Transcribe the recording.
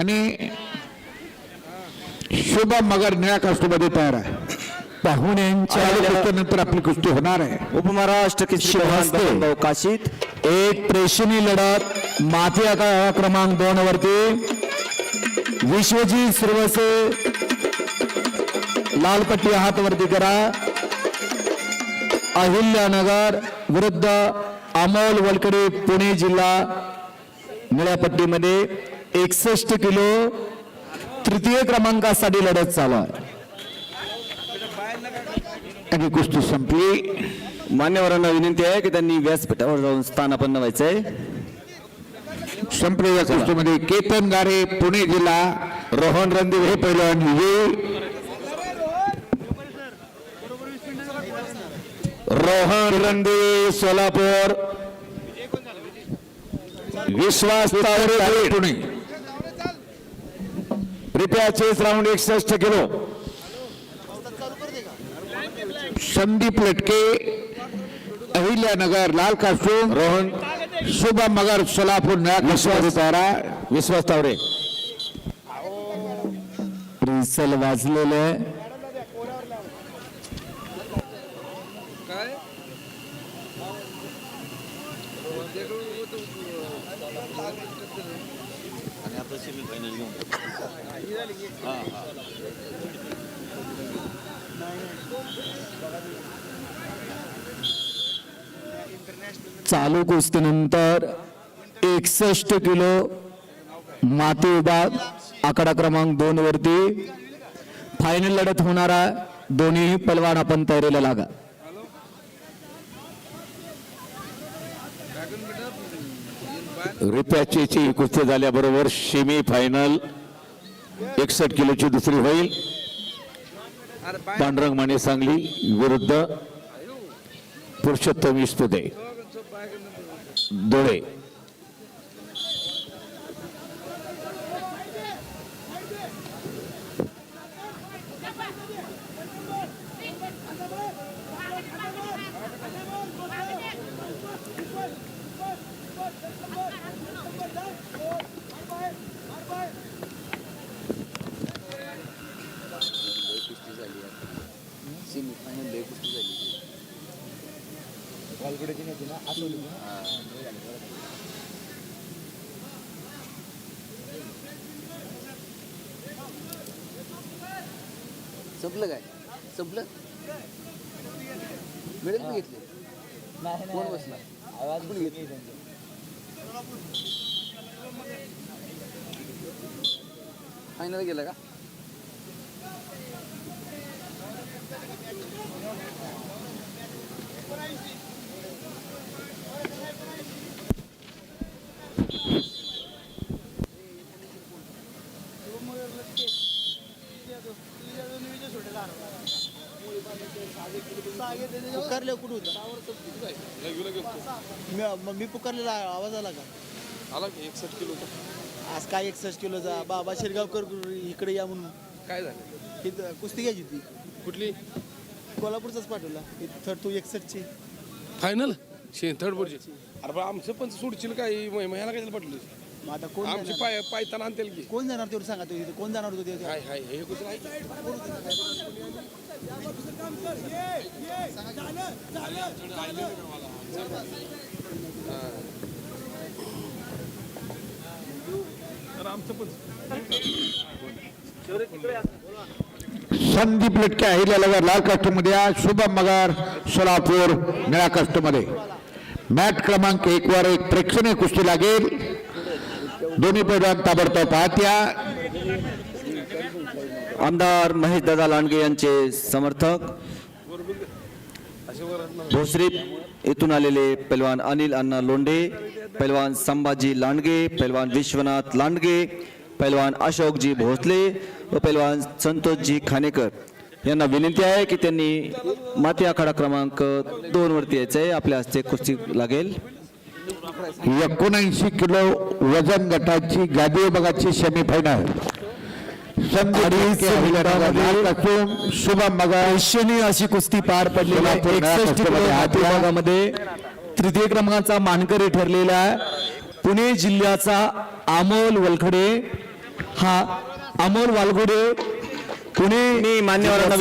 आणि शुभम मगर निळ्या कास्टमध्ये तयार आहे. पाहुण्यांच्या नंतर आपली कुस्ती होणार आहे. उपमहाराष्ट्र शिवहस्ते. काशीत एक प्रेक्षणीय लढत माती आका क्रमांक दोन वरती. विश्वजीत सुरवसे लालपट्टी हात वरती करा. अहिल्यानगर विरुद्ध अमोल वलकडे पुणे जिल्हा निळ्या पट्टीमध्ये. एकसष्ट किलो तृतीय क्रमांकासाठी लढत चालू आहे. आणि कुस्ती संपली. मान्यवरांना विनंती आहे की त्यांनी व्यासपीठावर जाऊन स्थानापन्न व्हायचंय संपलेल्या कुस्तीमध्ये केतन गारे पुणे जिल्हा रोहन रणदेव हे पैलवान विजयी रोहन रणदेव सोलापूर. विश्वास पुणे. पुणे रिप्याचेस राऊंड एकसष्ट किलो. संदीप लटके अहिल्यानगर लाल कास्टूम रोहन. शुभम मगर सोलापूर तयार आहे विश्वास तावरे रिसल वाजलेले. चालू कुस्तीनंतर एकसष्ट किलो माती विभाग आकडा क्रमांक दोन वरती. फायनल लढत होणारा दोन्ही पलवान आपण तयारीला लागा. रुपयाची कुस्ती झाल्याबरोबर सेमी फायनल एकसष्ट किलोची दुसरी होईल. पांडुरंग माने सांगली विरुद्ध पुरुषोत्तम इस्तुदे दोळे संपलं काय? संपलं? मिळेल मी घेतले? कोण बसला? आवाज पण घेतली? फायनल गेला का? पुकारले कुठं होतं? मी- पुकारलेला आवाज आला का? आला की एकसष्ट किलो आज काय एकसष्ट किलोचा? बाबा शिरगावकर इकडे या म्हणून. काय झालं? इथं कुस्ती घ्यायची होती. कुठली? कोल्हापूरचाच पाठवला. थर्ड टू एकसष्टची. फायनल शे थर्ड बोर्डची अरे बा आमचं पण सोडशील काय? महिन्याला काय पटलं मग आता कोण आमची जाणार? पाय पायताना आणतील की. कोण जाणार तेवढं सांगा तुम्ही इथं? कोण जाणार होतं ते? हाय हाय हे कुठं आहे संदीप लटके अहिल्यानगर लाल कास्टमध्ये आहे शुभम मगर सोलापूर निळ्या कास्टमध्ये. मॅच क्रमांक एक वर एक प्रेक्षणीय कुस्ती लागेल. दोन्ही पैलवान ताबडतोब पाहत्या आमदार महेश दादा लांडगे यांचे समर्थक. भोसरी येथून आलेले पैलवान अनिल अण्णा लोंढे पैलवान संभाजी लांडगे पैलवान विश्वनाथ लांडगे पैलवान अशोकजी भोसले व पैलवान संतोषजी खानेकर. यांना विनंती आहे की त्यांनी माती आखाडा क्रमांक दोन वरती आहे आपल्या हस्ते कुस्ती लागेल. एकोणऐंशी किलो वजन गटाची गादी विभागाची सेमीफायनल शुभम अशी कुस्ती पार पडलेली आहे. एकसष्ट विभागामध्ये तृतीय क्रमांकाचा मानकरी ठरलेला आहे. पुणे जिल्ह्याचा अमोल वलखडे. हा अमोल वालगुडे पुणे मी मान्यवरांना